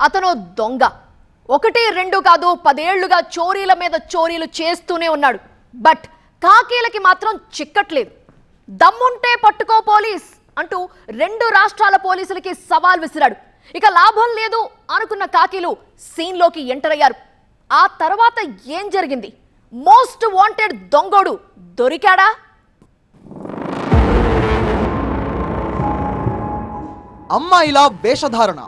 అతను దొంగ. ఒకటి రెండు కాదు పదేళ్ళుగా చోరీల మీద చోరీలు చేస్తూనే ఉన్నాడు. బట్ కాకీలకి మాత్రం చిక్కట్లేదు. దమ్ముంటే పట్టుకో పోలీస్ అంటూ రెండు రాష్ట్రాల పోలీసులకి సవాల్ విసిరాడు. ఇక లాభం లేదు అనుకున్న కాకీలు సీన్లోకి ఎంటర్ అయ్యారు. ఆ తర్వాత ఏం జరిగింది? మోస్ట్ వాంటెడ్ దొంగోడు దొరికాడా? అమ్మాయిల వేషధారణ.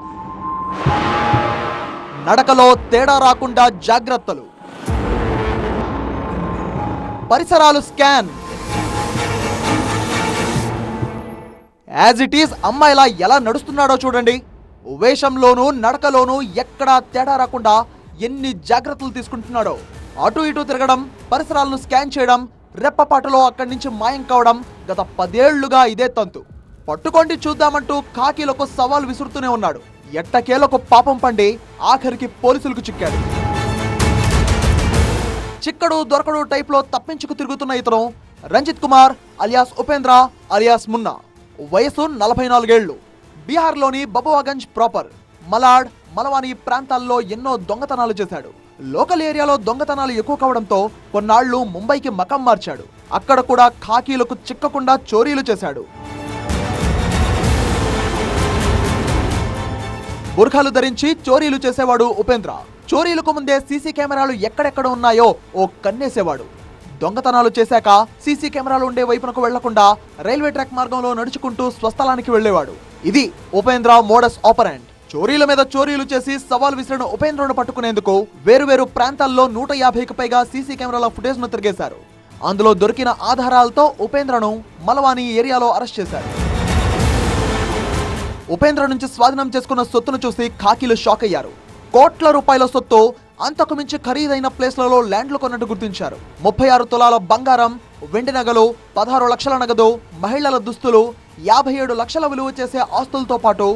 నడకలో తేడా రాకుండా జాగ్రత్తలు. పరిసరాలు స్కాన్. యాజ్ ఇట్ ఈస్ అమ్మాయిలా ఎలా నడుస్తున్నాడో చూడండి. వేషంలోనూ నడకలోనూ ఎక్కడా తేడా రాకుండా ఎన్ని జాగ్రత్తలు తీసుకుంటున్నాడో. అటు ఇటు తిరగడం పరిసరాలను స్కాన్ చేయడం రెప్పపాటలో అక్కడి నుంచి మాయం కావడం గత పదేళ్ళుగా ఇదే తంతు. పట్టుకోండి చూద్దామంటూ కాకీలకు సవాల్ విసురుతూనే ఉన్నాడు. ఎట్టకేలకు పాపం పండి ఆఖరికి పోలీసులకు చిక్కాడు. చిక్కడు దొరకడు టైప్లో తప్పించుకు తిరుగుతున్న ఇతను రంజిత్ కుమార్ అలియాస్ ఉపేంద్ర అలియాస్ మున్నా. వయసు నలభై నాలుగేళ్ళు బీహార్లోని బబువాగంజ్ ప్రాపర్. మలాడ్ మలవాని ప్రాంతాల్లో ఎన్నో దొంగతనాలు చేశాడు. లోకల్ ఏరియాలో దొంగతనాలు ఎక్కువ కావడంతో కొన్నాళ్ళు ముంబైకి మకం మార్చాడు. అక్కడ కూడా ఖాకీలకు చిక్కకుండా చోరీలు చేశాడు. బుర్ఖాలు ధరించి చోరీలు చేసేవాడు ఉపేంద్ర. చోరీలకు ముందే సీసీ కెమెరాలు ఎక్కడెక్కడ ఉన్నాయో ఓ కన్నేసేవాడు. దొంగతనాలు చేశాక సీసీ కెమెరాలు ఉండే వైపునకు వెళ్ళకుండా రైల్వే ట్రాక్ మార్గంలో నడుచుకుంటూ స్వస్థలానికి వెళ్ళేవాడు ఇది ఉపేంద్ర మోడస్ ఆపరెంట్. చోరీల మీద చోరీలు చేసి సవాల్ విసిరిన ఉపేంద్రను పట్టుకునేందుకు వేరువేరు ప్రాంతాల్లో నూట యాభైకి పైగా సీసీ కెమెరాల ఫుటేజ్ను తిరిగేశారు. అందులో దొరికిన ఆధారాలతో ఉపేంద్రను మలవాని ఏరియాలో అరెస్ట్ చేశారు. ఉపేంద్ర నుంచి స్వాధీనం చేసుకున్న సొత్తును చూసి ఖాకీలు షాక్ అయ్యారు. కోట్ల రూపాయల సొత్తు అంతకు మించి ఖరీదైన ప్లేస్లలో ల్యాండ్లు కొన్నట్టు గుర్తించారు. ముప్పై ఆరు తులాల బంగారం వెండి నగలు పదహారు లక్షల నగదు మహిళల దుస్తులు యాభై ఏడు లక్షల విలువ చేసే ఆస్తులతో పాటు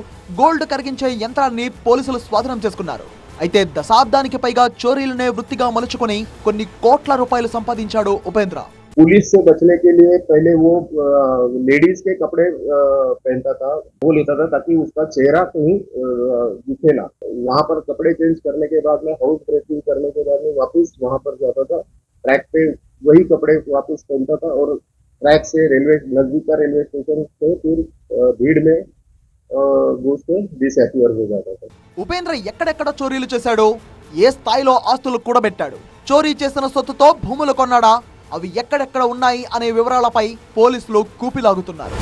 గోల్డ్ కరిగించే యంత్రాన్ని పోలీసులు స్వాధీనం చేసుకున్నారు. అయితే దశాబ్దానికి పైగా చోరీలనే వృత్తిగా మలుచుకొని కొన్ని కోట్ల రూపాయలు సంపాదించాడు ఉపేంద్ర. पुलिस से बचने के लिए पहले वो लेडीज के कपड़े अ, पहनता था वो लेता था ताकि उसका चेहरा कहीं अ, दिखे ना वहां पर कपड़े चेंज करने के बाद में हाउस ब्रेकिंग करने के बाद में वापस वहां पर जाता था ट्रैक पे वही कपड़े वापस पहनता था और ट्रैक से रेलवे नजदीक का रेलवे स्टेशन से फिर अ, भीड़ में अ, घुस के डिसअपियर हो जाता था ఉపేంద్ర ఎక్కడెక్కడ చోరీలు చేశాడు ఏ స్థాయిలో ఆస్తులు కూడబెట్టాడు చోరీ చేసిన సొత్తుతో భూములు కొన్నాడా అవి ఎక్కడెక్కడ ఉన్నాయి అనే వివరాలపై పోలీసులు కూపిలాగుతున్నారు.